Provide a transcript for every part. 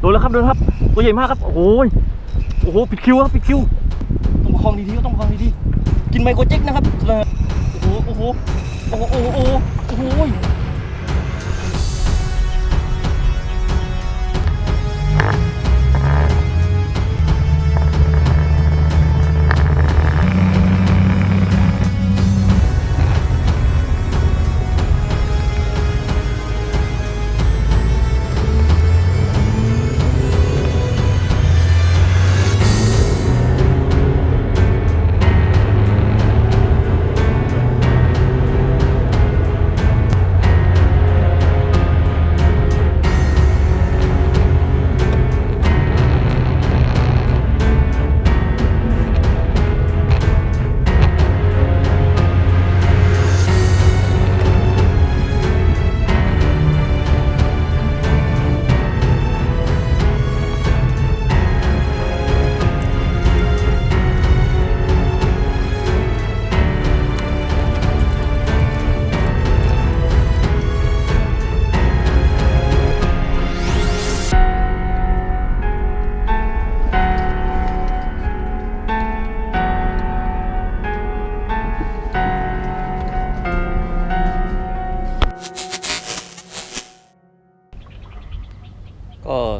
โดนแล้วครับโดนครับ ตัวใหญ่มากครับ โอ้โหโอ้โหปิดคิวครับปิดคิวต้องประคองดีๆต้องประคองดีๆกินไมโครเจ็กนะครับโอ้โหโอ้โหโอ้โหโอ้โหโอ้โห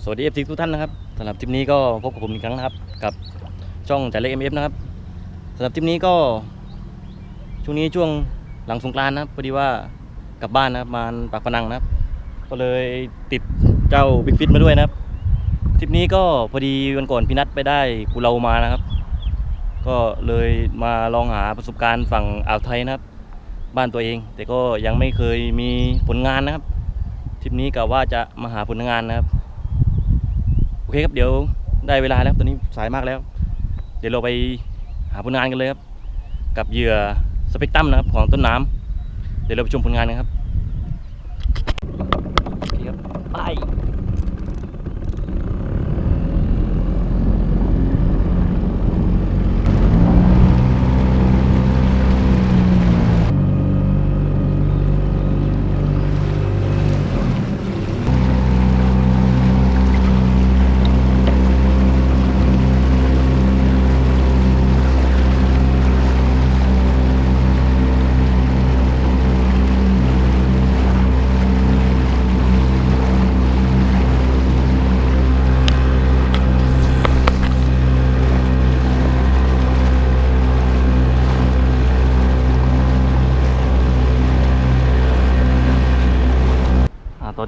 สวัสดีเอฟซีทุกท่านนะครับสำหรับทริปนี้ก็พบกับผมอีกครั้งนะครับ กับช่องจ่ายเล็กเอ็มเอฟนะครับสำหรับทริปนี้ก็ ช่วงนี้ช่วงหลังสงกรานต์นะครับพอดีว่ากลับบ้านนะครับมาปากพนังนะครับ ก็เลยติดเจ้าบิ๊กฟิตมาด้วยนะครับทริปนี้ก็พอดีวันก่อนพี่นัทไปได้กูเรามานะครับ ก็เลยมาลองหาประสบการณ์ฝั่งอ่าวไทยนะครับ บ้านตัวเอง แต่ก็ยังไม่เคยมีผลงานนะครับทริปนี้กะว่าจะมาหาผลงานนะครับ เคครับเดี๋ยวได้เวลาแล้วตอนนี้สายมากแล้ว เดี๋ยวเราไปหาผลงานกันเลยครับ กับเหยื่อสเปกตรัมนะครับของต้นน้ำเดี๋ยวเราไปชมผลงานกันครับโอเคครับไป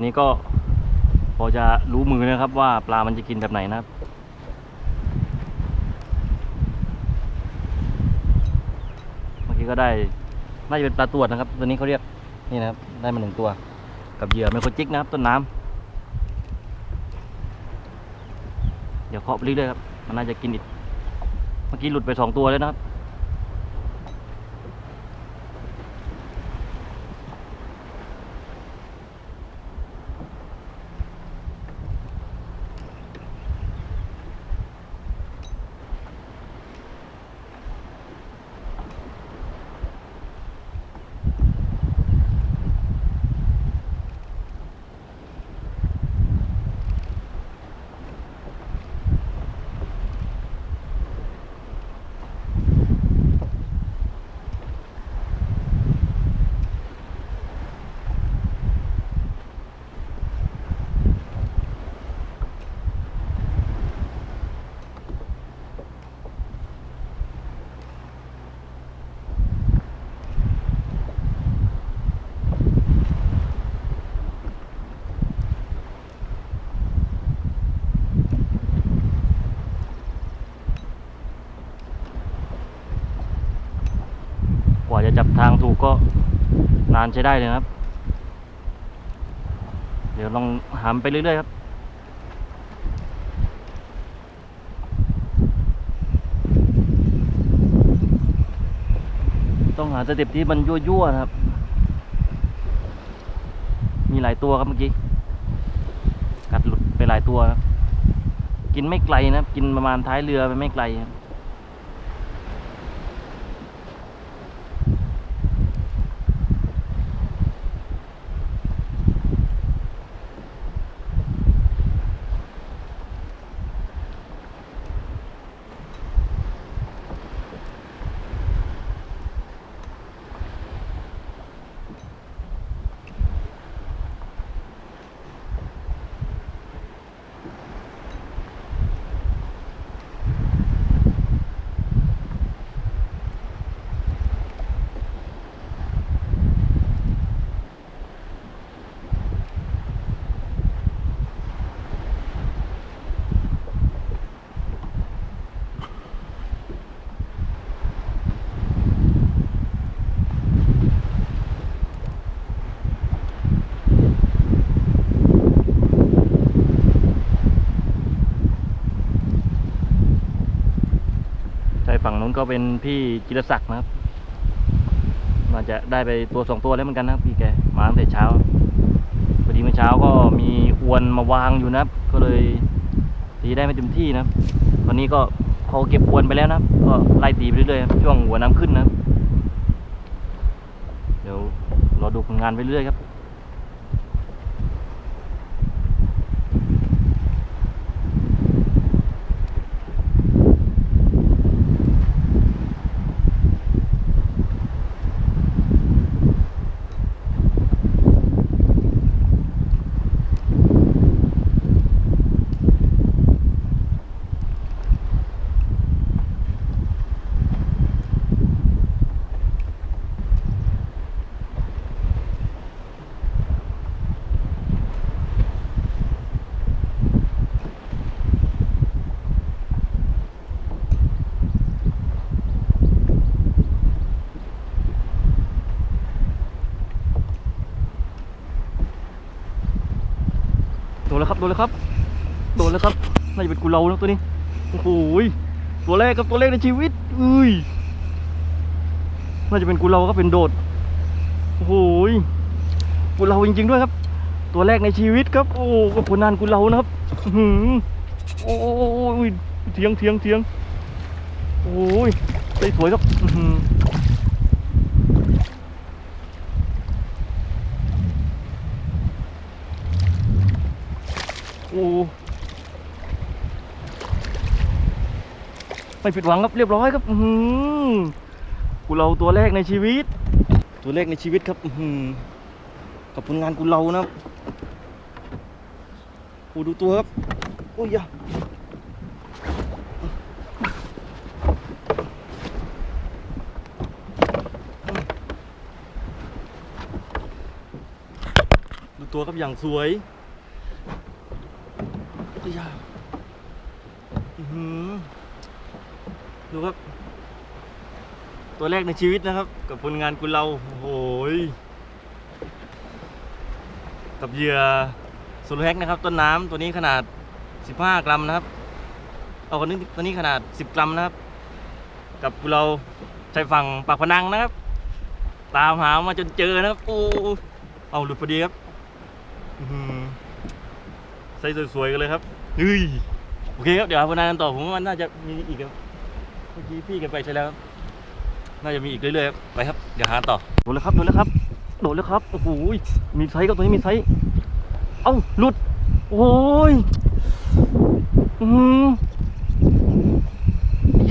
นี้ก็พอจะรู้มือนะครับว่าปลามันจะกินแบบไหนนะครับเมื่อกี้ก็ได้น่าจะเป็นปลาตรวจนะครับ ตัวนี้เขาเรียกนี่นะครับ ได้มาหนึ่งตัว กับเหยื่อไมโครจิกนะครับต้นน้ำเดี๋ยวเคาะไปเรื่อยๆครับมันน่าจะกินอีกเมื่อกี้หลุดไปสองตัวแล้วนะครับ ว่าจะจับทางถูกก็นานใช้ได้เลยครับ เดี๋ยวลองหามไปเรื่อยๆครับต้องหาสเต็ปที่มันยั่วๆนะครับ มีหลายตัวครับเมื่อกี้ กัดหลุดไปหลายตัวครับกินไม่ไกลนะครับกินประมาณท้ายเรือไปไม่ไกลครับ ก็เป็นพี่จิรศักดิ์นะครับน่าจะได้ไปตัวสองตัวแล้วเหมือนกันนะพี่แกมาตั้งแต่เช้าพอดีเมื่อเช้าก็มีอวนมาวางอยู่นะก็เลยตีได้ไม่เต็มที่นะครับตอนนี้ก็เขาเก็บอวนไปแล้วนะก็ไล่ตีไปเรื่อยๆช่วงหัวน้ำขึ้นนะเดี๋ยวรอดูผลงานไปเรื่อยครับ โดนแล้วครับโดนแล้วครับ โดนแล้วครับ น่าจะเป็นกูเรานะตัวนี้ โอ้โหตัวแรกกับตัวแรกในชีวิตอุ้ย น่าจะเป็นกูเราก็เป็นโดด โอ้โหกูเราจริงๆด้วยครับ ตัวแรกในชีวิตครับ โอ้ก็ผลงานกูเรานะครับอื้อหือโอ้ยเทียงเทียงเทียงโอ้ยสวยครับ อื้อหือโอ้ไม่ผิดหวังครับเรียบร้อยครับอือหือกูเราตัวแรกในชีวิต ตัวแรกในชีวิตครับอือหือกับผลงานกูเรานะครับโอ้ดูตัวครับโอ้ยอยาดูตัวครับอย่างสวย โอ้ยาหือดูครับ ตัวแรกในชีวิตนะครับ กับผลงานกุเราโอ้โหยกับเหยื่อโซโลแฮกนะครับ ต้นน้ำตัวนี้ขนาด 15 กรัมนะครับ เอาคนนึงตัวนี้ขนาด 10 กรัมนะครับ กับกุเราชายฝั่งปากพนังนะครับ ตามหามาจนเจอนะครับโอ้เอาหลุดพอดีครับ ใส่สวยๆกันเลยครับเฮ้ยโอเคครับเดี๋ยวหาผลงานกันต่อผมว่ามันน่าจะมีอีกครับเมื่อกี้พี่กันไปใช่แล้ว น่าจะมีอีกเรื่อยๆครับไปครับเดี๋ยวหาต่อโดนแล้วครับโดนแล้วครับโดนแล้วครับโอ้โหยมีไซส์กับตัวนี้มีไซส์เอ้าหลุดโอ้ยอืม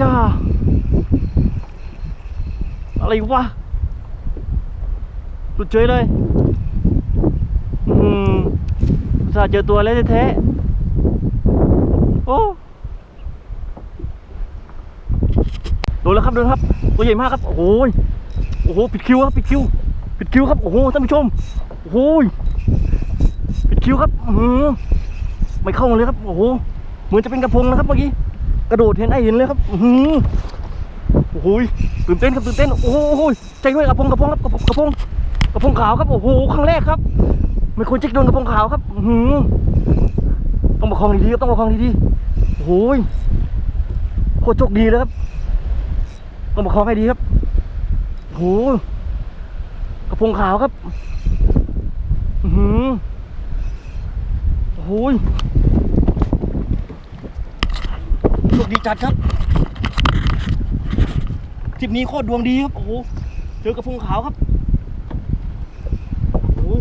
ย่าอะไรวะหลุดเฉยเลยอืม สาเจอตัวแล้วแท้ๆโอ้โดนแล้วครับโดนครับ ตัวใหญ่มากครับ โอ้โหยโอ้โหปิดคิวครับปิดคิวปิดคิวครับ โอ้โหท่านผู้ชมโอ้โหปิดคิวครับอือหือไม่เข้าเลยครับ โอ้โหเหมือนจะเป็นกระพงนะครับเมื่อกี้กระโดดเห็นไอเห็นเลยครับอือหือโอ้โหตื่นเต้นครับตื่นเต้นโอ้โหใจด้วยกระพงกระพงครับกระพงกระพงขาวครับโอ้โหครั้งแรกครับ ไม่ควรเช็คโดนกระพงขาวครับหือต้องประคองดีๆครับต้องประคองดีๆโอ้ยโคตรโชคดีเลยครับต้องประคองให้ดีครับโหกระพงขาวครับหือโอ้ยโชคดีจัดครับทริปนี้โคตรดวงดีครับ โอ้โห เจอกระพงขาวครับโอ้ย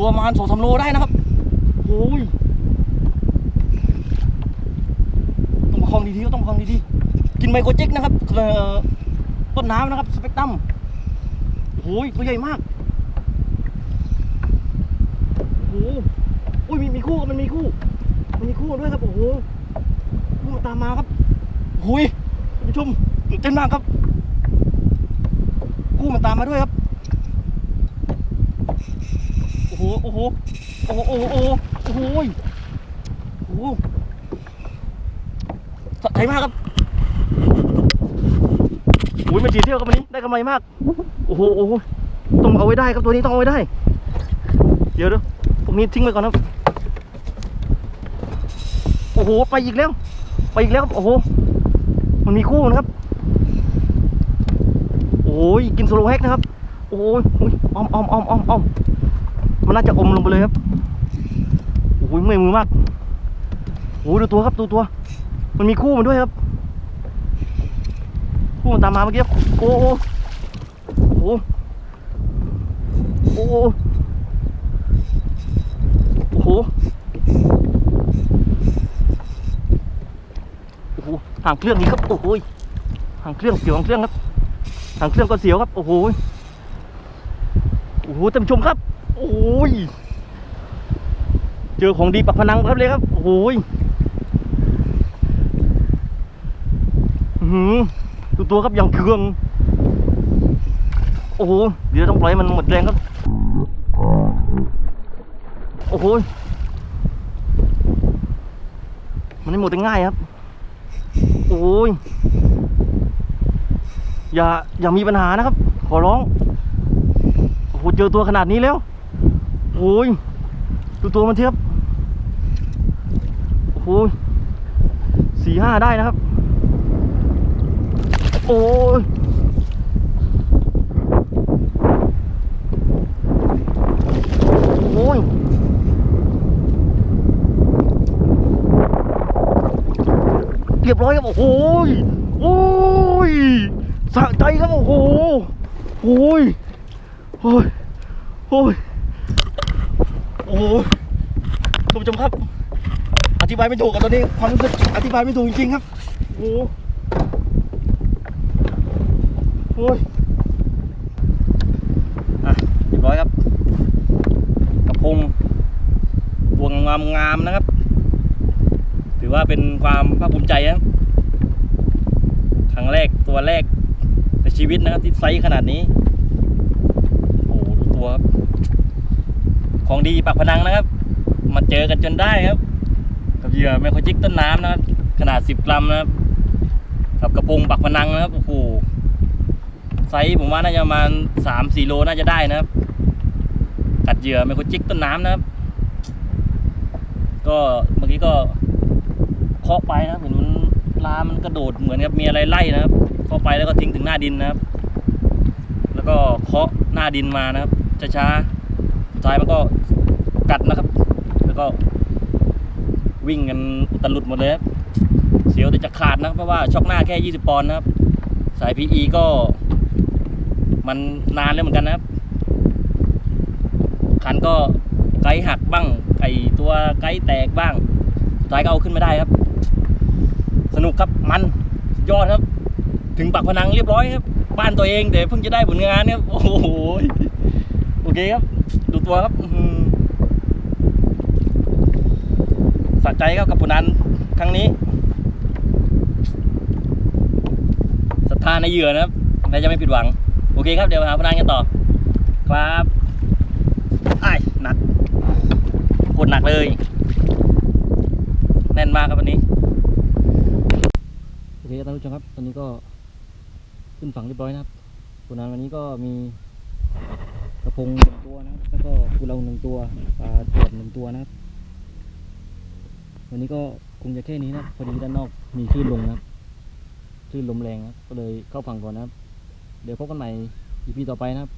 ตัวประมาณสองสามโลได้นะครับโอ้ยต้องประคองดีๆก็ต้องประคองดีๆกินไมโครเจ็กนะครับเออต้นน้ำนะครับสเปกตรัมโอ้ยตัวใหญ่มากโอ้โอ้ยมีมีคู่มันมีคู่ มันมีคู่ด้วยครับโอ้โหคู่มันตามมาครับโอ้ยผู้ชมตื่นเต้นมากครับ คู่มันตามมาด้วยครับ โอ้โหโอ้โหโอ้โหโอ้โหโอ้โหโอ้โหโอ้โหสะใจมากครับอุ้ยมันจีเที่ยวครับวันนี้ได้กำไรมากโอ้โหโอ้โหต้องเอาไว้ได้ครับตัวนี้ต้องเอาไว้ได้ เดี๋ยวดี๋ยวพวกนี้ทิ้งไปก่อนครับโอ้โหไปอีกแล้ว ไปอีกแล้วครับโอ้โหมันมีคู่นะครับโอ้ยกินโซโลแฮกนะครับ โอ้ยอุ๊ยอ้อมอ้อมอ้อมอ้อมอ้อม มันน่าจะอมลงไปเลยครับโอ้ยเมื่อยมือมากโอ้ยดูตัวครับดูตัว มันมีคู่มันด้วยครับ คู่มันตามมาเมื่อกี้โอ้โหโอ้โหโอ้โหโอ้โหโอ้โหห่างเครื่องนี้ครับโอ้โหห่างเครื่องเสียวห่างเครื่องครับห่างเครื่องก็เสียวครับโอ้โหโอ้โหท่านผู้ชมครับ โอ้ย เจอของดีปักพนังครับเลยครับ โอ้โหอื้อดูตัวครับอย่างเครื่อง โอ้โห เดี๋ยวต้องปล่อยมันหมดแรงครับ โอ้โห มันไม่หมดง่ายครับ โอ้ย อย่าอย่ามีปัญหานะครับ ขอร้องโอ้โหเจอตัวขนาดนี้แล้ว โอ้ยดูตัวมันเทียบโอ้โหสี่ห้าได้นะครับ โอ้ยโอ้ยเรียบร้อยครับ โอ้โหยโอ้ยสะใจครับ โอ้โหโอ้ยโอ้ยโอ้ย โอ้ยท่านผู้ชมครับ อธิบายไม่ถูกกับตอนนี้ความรู้สึกอธิบายไม่ถูกจริงๆครับ โอ้โหโอ้ยอะเรียบร้อยครับกระพงตัวงามงามๆนะครับ ถือว่าเป็นความภาคภูมิใจนะครับครั้งแรกตัวแรกในชีวิตนะครับที่ไซส์ขนาดนี้ โอ้โหดูตัวครับ ของดีปากพนังนะครับ มาเจอกันจนได้ครับ กับเหยื่อแมคโครจิกต้นน้ำนะครับขนาด 10 กรัมนะครับ กับกระพงปักพนังนะครับโอ้โหไซส์ผมว่าน่าจะประมาณ3-4โลน่าจะได้นะครับ กัดเหยื่อไมโครจิกต้นน้ำนะครับ ก็เมื่อกี้ก็เคาะไปนะเห็นมันลามันกระโดดเหมือนกับมีอะไรไล่นะครับเคาะไปแล้วก็ทิ้งถึงหน้าดินนะครับ แล้วก็เคาะหน้าดินมานะครับช้าๆสุดท้ายมันก็ กัดนะครับ แล้วก็วิ่งกันอุตลุดหมดเลยครับเสียวแต่จะขาดนะครับเพราะว่าช็อกหน้าแค่ 20 ปอนด์นะครับ สาย PE ก็ มันนานแล้วเหมือนกันนะครับ คันก็ไกด์หักบ้างไอตัวไกด์แตกบ้าง สุดท้ายก็เอาขึ้นไม่ได้ครับ สนุกครับมันยอดครับ ถึงปากพนังเรียบร้อยครับ บ้านตัวเองแต่เพิ่งจะได้ผลงานเนี่ยโอ้โหโอเคครับ ดูตัวครับอื้อหือ สะใจครับกับผลงานครั้งนี้ศรัทธาในเหยื่อนะครับและจะไม่ผิดหวัง โอเคครับเดี๋ยวหาพนังกันต่อ ครับไอ้หนักโคตรหนักเลย แน่นมากครับวันนี้โอเคท่านผู้ชมครับ ตอนนี้ก็ขึ้นฝั่งเรียบร้อยนะครับผลงานวันนี้ก็มีกระพงหนึ่งตัวนะครับแล้วก็กุเลาหนึ่งตัวปลาตรวหนึ่งตัวนะครับ วันนี้ก็คงจะแค่นี้นะพอดีด้านนอกมีคลื่นลงนะครับคลื่นลมแรงนะครับก็เลยเข้าฝั่งก่อนนะครับ เดี๋ยวพบกันใหม่ EP ต่อไปนะครับ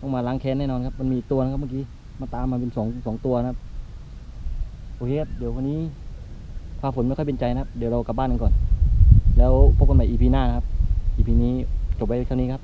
ต้องมาล้างแค้นแน่นอนครับมันมีตัวนะครับเมื่อกี้มาตามมาเป็นสองสองตัวนะครับโอเคครับเดี๋ยววันนี้ฟ้าฝนไม่ค่อยเป็นใจนะครับ เดี๋ยวเรากลับบ้านกันก่อน แล้วพบกันใหม่ EP หน้านะครับ EP นี้จบไปเท่านี้ครับ